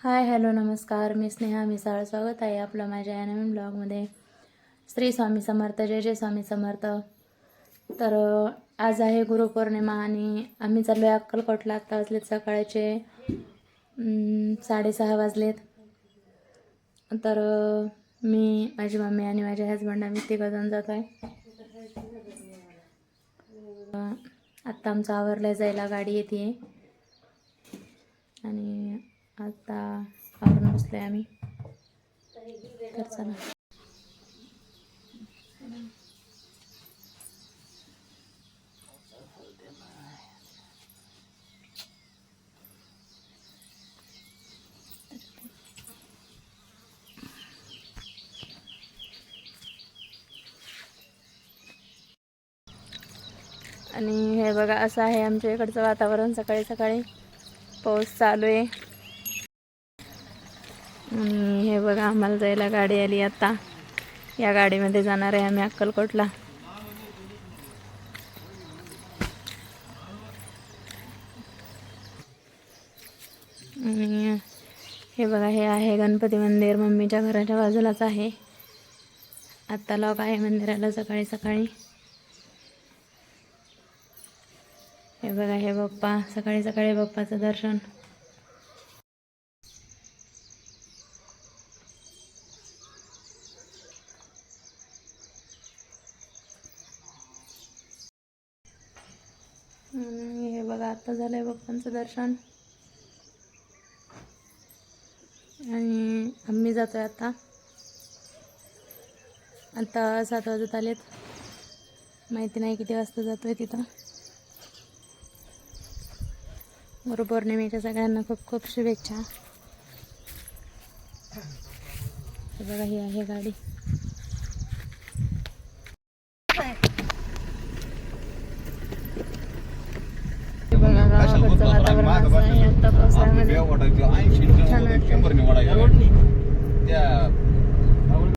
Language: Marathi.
हाय हॅलो नमस्कार. मी स्नेहा मिसाळ. स्वागत आहे आपलं माझ्या या नवीन ब्लॉगमध्ये. श्री स्वामी समर्थ. जय जय स्वामी समर्थ. तर आज आहे गुरुपौर्णिमा आणि आम्ही चाललो आहे अक्कलकोटला. आत्ता वाजलेत सकाळचे साडेसहा वाजलेत. तर मी माझी मम्मी आणि माझ्या हजबंड आम्ही तिघंजण जात आहे आत्ता आमचं आवरलं जायला गाडी येते. आहे आता आवरून बसलो आहे आम्ही. तर चला. आणि हे बघा असं आहे आमच्या इकडचं वातावरण. सकाळी सकाळी पाऊस चालू आहे. हे बघा आम्हाला जायला गाडी आली आता. या गाडीमध्ये जाणार आहे आम्ही अक्कलकोटला. हे बघा हे आहे गणपती मंदिर. मम्मीच्या घराच्या बाजूलाच आहे. आत्ता लॉक आहे मंदिराला सकाळी सकाळी. हे बघा हे बाप्पा सकाळी सकाळी बाप्पाचं दर्शन. आणि हे बघा आता झालंय बाप्पांचं दर्शन. आणि आम्ही जातोय आता. आता सात वाजत आलेत. माहिती नाही किती वाजता जातोय तिथं. गुरुपौर्णिमेच्या सगळ्यांना खूप खूप शुभेच्छा. हे बघा ही आहे गाडी हे गावाकडचं वातावरण असं आहे आता पावसाळ्यामध्ये छान वाटतं. त्या